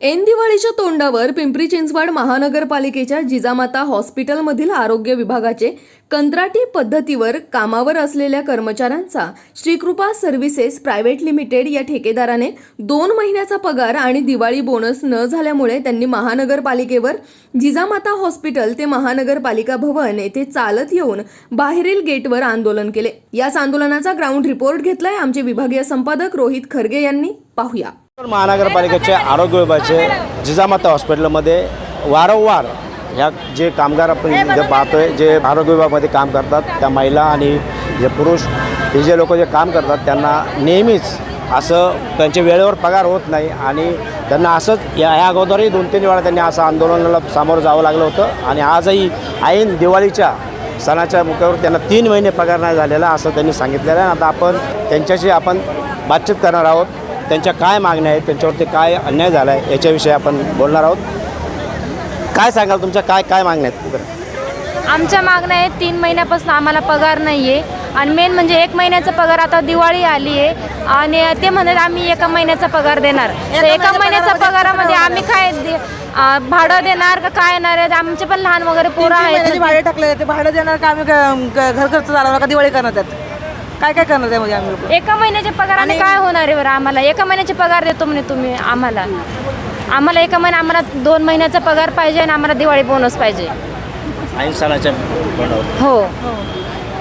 ऐन दिवाळीच्या तोंडावर पिंपरी चिंचवड महानगरपालिकेच्या जिजामाता हॉस्पिटलमधील आरोग्य विभागाचे कंत्राटी पद्धतीवर कामावर असलेल्या कर्मचाऱ्यांचा श्रीकृपा सर्व्हिसेस प्रायव्हेट लिमिटेड या ठेकेदाराने दोन महिन्याचा पगार आणि दिवाळी बोनस न झाल्यामुळे त्यांनी महानगरपालिकेवर जिजामाता हॉस्पिटल ते महानगरपालिका भवन येथे चालत येऊन बाहेरील गेटवर आंदोलन केले. याच आंदोलनाचा ग्राउंड रिपोर्ट घेतलाय आमचे विभागीय संपादक रोहित खरगे यांनी. पाहूया. महानगरपालिकेचे आरोग्य विभागाचे जिजामाता हॉस्पिटलमध्ये वारंवार ह्या जे कामगार आपण जे पाहतोय जे आरोग्य विभागामध्ये काम करतात त्या महिला आणि जे पुरुष हे जे लोक जे काम करतात त्यांना नेहमीच असं त्यांचे वेळेवर पगार होत नाही आणि त्यांना असंच या ह्या अगोदरही दोन तीन वेळा त्यांनी असं आंदोलनाला सामोरं जावं लागलं होतं आणि आजही ऐन दिवाळीच्या सणाच्या मुख्यावर त्यांना तीन महिने पगार नाही झालेला असं त्यांनी सांगितलेलं आहे. आता आपण त्यांच्याशी आपण बातचीत करणार आहोत. त्यांच्या काय मागण्या आहेत त्यांच्यावरती काय अन्याय झाला आहे याच्याविषयी आपण बोलणार आहोत. काय सांगाल तुमच्या काय काय मागण्या आहेत आमच्या मागण्या आहेत तीन महिन्यापासून आम्हाला पगार नाही आहे आणि मेन म्हणजे एक महिन्याचा पगार आता दिवाळी आली आहे. आणि ते म्हणत आम्ही एका महिन्याचा पगार देणार. तर एका महिन्याच्या पगारामध्ये आम्ही काय भाडं देणार का काय येणार आहे आमचे पण लहान वगैरे पोरं आहेत. भाडे टाकले ते भाडं देणार का आम्ही घर खर्च चालवणार का दिवाळी करणार त्यात? काय काय करणार त्यामध्ये आम्ही लोक? एका महिन्याच्या पगाराने काय होणार आहे बरं आम्हाला? एका महिन्याचे पगार देतो म्हणे तुम्ही आम्हाला. आम्हाला एका महिन्या आम्हाला दोन महिन्याचा पगार पाहिजे आणि आम्हाला दिवाळी बोनस पाहिजे. ऐन तोंडावर हो.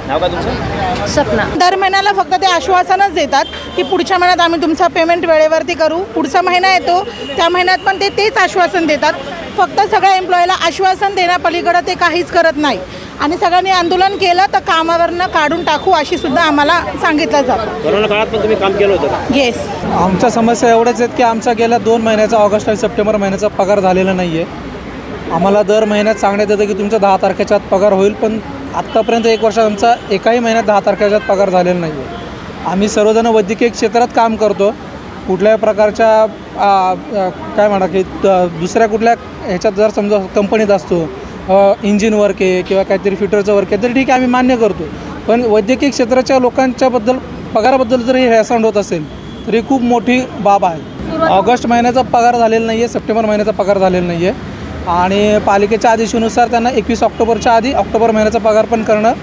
नाव का तुमचं? सपना. दर महिन्याला फक्त ते आश्वासनच देतात की पुढच्या महिन्यात आम्ही तुमचा पेमेंट वेळेवरती करू. पुढचा महिना येतो त्या महिन्यात पण ते तेच आश्वासन देतात. फक्त सगळ्या एम्प्लॉईला आश्वासन देण्यापलीकडं ते काहीच करत नाही. आणि सगळ्यांनी आंदोलन केलं तर कामावरनं काढून टाकू अशी सुद्धा आम्हाला सांगितलं जातं. कोरोना काळात पण तुम्ही काम केलं होतं येस आमच्या समस्या एवढ्याच आहेत की आमचा गेल्या दोन महिन्याचा ऑगस्ट आणि सप्टेंबर महिन्याचा पगार झालेला नाही आहे आम्हाला दर महिन्यात सांगण्यात येतं की तुमचा दहा तारखेच्या आत पगार होईल पण आत्तापर्यंत एक वर्षात आमचा एकाही महिन्यात दहा तारखेच्या पगार झालेला नाही आहे. आम्ही सर्वजण वैद्यकीय क्षेत्रात काम करतो. कुठल्याही प्रकारच्या काय म्हणा की द- दुसऱ्या कुठल्या ह्याच्यात जर समजा कंपनीत असतो इंजिन वर्क आहे किंवा काहीतरी फिटरचं वर्क आहे तर ठीक आहे आम्ही मान्य करतो. पण वैद्यकीय क्षेत्राच्या लोकांच्याबद्दल पगाराबद्दल जर हे हेळसांड होत असेल तर ही खूप मोठी बाब आहे. ऑगस्ट महिन्याचा पगार झालेला नाही आहे सप्टेंबर महिन्याचा पगार झालेला नाही आहे आणि पालिकेच्या आदेशानुसार त्यांना एकवीस ऑक्टोबरच्या आधी ऑक्टोबर महिन्याचा पगार पण करणं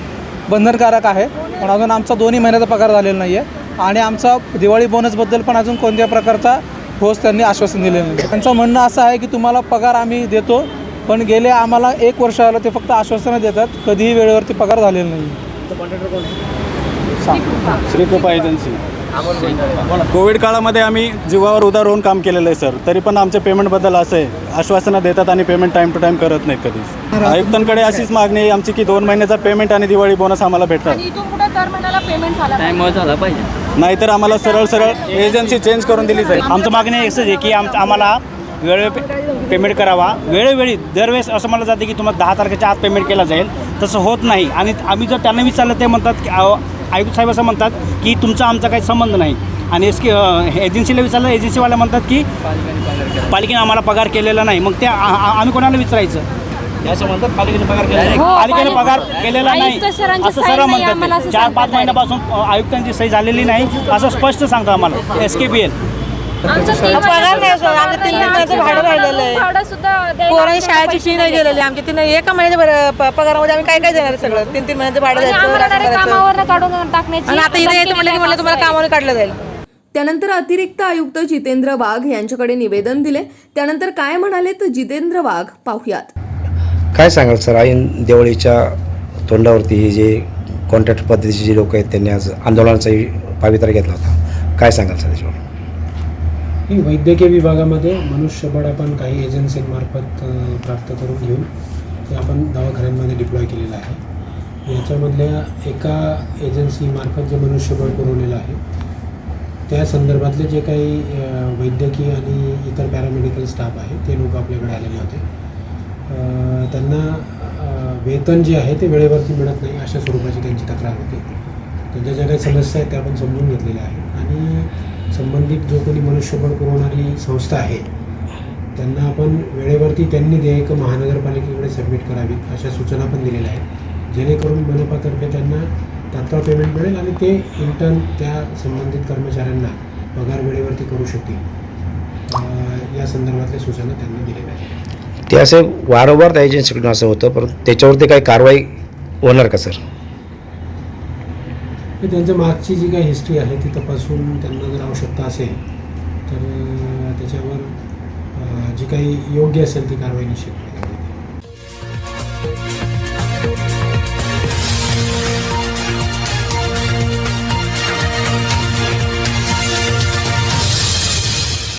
बंधनकारक आहे. पण अजून आमचा दोन्ही महिन्याचा पगार झालेला नाही आहे आणि आमचा दिवाळी बोनसबद्दल पण अजून कोणत्या प्रकारचा ठोस त्यांनी आश्वासन दिलेलं नाही त्यांचं म्हणणं असं आहे की तुम्हाला पगार आम्ही देतो पण गेले आम्हाला एक वर्ष आलं ते फक्त आश्वासनं देतात. कधीही वेळेवरती पगार झालेला नाही श्रीकृपा एजन्सी कोविड काळामध्ये आम्ही जीवावर उदार होऊन काम केलेलं आहे सर. तरी पण आमच्या पेमेंटबद्दल असं आहे. आश्वासनं देतात आणि पेमेंट टाईम टू टाईम करत नाहीत कधीच. आयुक्तांकडे अशीच मागणी आहे आमची की दोन महिन्याचा पेमेंट आणि दिवाळी बोनस आम्हाला भेटतात. नाहीतर आम्हाला सरळ सरळ एजन्सी चेंज करून दिली जाईल आमचं मागणी असंच आहे की आम आम्हाला वेळे पेमेंट करावा. वेळोवेळी दरवेळेस असं मला जाते की तुम्हाला दहा तारखेच्या आत पेमेंट केला जाईल. तसं होत नाही. आणि आम्ही जर त्यांना विचारलं ते म्हणतात की आयुक्त साहेब असं म्हणतात की तुमचा आमचा काही संबंध नाही. आणि एस की एजन्सीला विचारलं एजन्सीवाले म्हणतात की पालिकेने आम्हाला पगार केलेला नाही. मग ते आम्ही कोणाला विचारायचं? असं म्हणतात पालिकेने पगार केला नाही. हो, पालिकेने पालिका- पगार केलेला नाही. असं सरळ आम्हाला म्हणतात. चार पाच सांगतात महिन्यापासून आयुक्तांची सही झालेली नाही. असं स्पष्ट सांगतं आम्हाला. S K B L. पगार नाही सर आमच्या तीन महिन्याचं भाडं राहिलेलं आहे भाडं पोरांची शाळेची फी नाही गेलेली. आमची तीन एका महिन्याच्या प- पगारामध्ये आम्ही काय काय देणार सगळं? तीन तीन महिन्याचं भाडं आणि द्यायचं राशन काढून टाकण्याची आणि आता इथे येतं म्हणलं की म्हणलं तुम्हाला कामावर काढलं जाईल. त्यानंतर अतिरिक्त आयुक्त जितेंद्र वाघ यांच्याकडे निवेदन दिले. त्यानंतर काय म्हणाले तर जितेंद्र वाघ पाहुयात. काय सांगाल सर? ऐन दिवाळीच्या तोंडावरती हे जे कॉन्ट्रॅक्ट पद्धतीचे जे लोक आहेत त्यांनी आज आंदोलनाचा पावित्र्य घेतला होता. काय सांगाल सर त्याच्यावर ही वैद्यकीय विभागामध्ये मनुष्यबळ आपण काही एजन्सींमार्फत प्राप्त करून घेऊन ते आपण दवाखान्यांमध्ये डिप्लॉय केलेलं आहे. याच्यामधल्या एका एजन्सीमार्फत जे मनुष्यबळ पुरवलेलं आहे त्या संदर्भातले जे काही वैद्यकीय आणि इतर पॅरामेडिकल स्टाफ आहे ते लोक आपल्याकडे आलेले होते. त्यांना वेतन जे आहे ते वेळेवरती मिळत नाही अशा स्वरूपाची त्यांची तक्रार होती. त्यांच्या ज्या काही समस्या आहेत त्या आपण समजून घेतलेल्या आहेत. आणि संबंधित जो कोणी मनुष्यबळ पुरवणारी संस्था आहे त्यांना आपण वेळेवरती त्यांनी देयकं महानगरपालिकेकडे सबमिट करावीत अशा सूचना पण दिलेल्या आहेत. जेणेकरून मनपातर्फे त्यांना तात्काळ पेमेंट मिळेल आणि ते इंटर्न त्या संबंधित कर्मचाऱ्यांना पगार वेळेवरती करू शकतील. या संदर्भातल्या सूचना त्यांना दिलेल्या आहेत. ते असे वारंवार त्या एजन्सीकडून असं होतं परंतु त्याच्यावरती काही कारवाई होणार का सर? तर त्यांच्या मागची जी काही हिस्ट्री आहे ती तपासून त्यांना जर आवश्यकता असेल तर त्याच्यावर जी काही योग्य असेल ती कारवाई निश्चित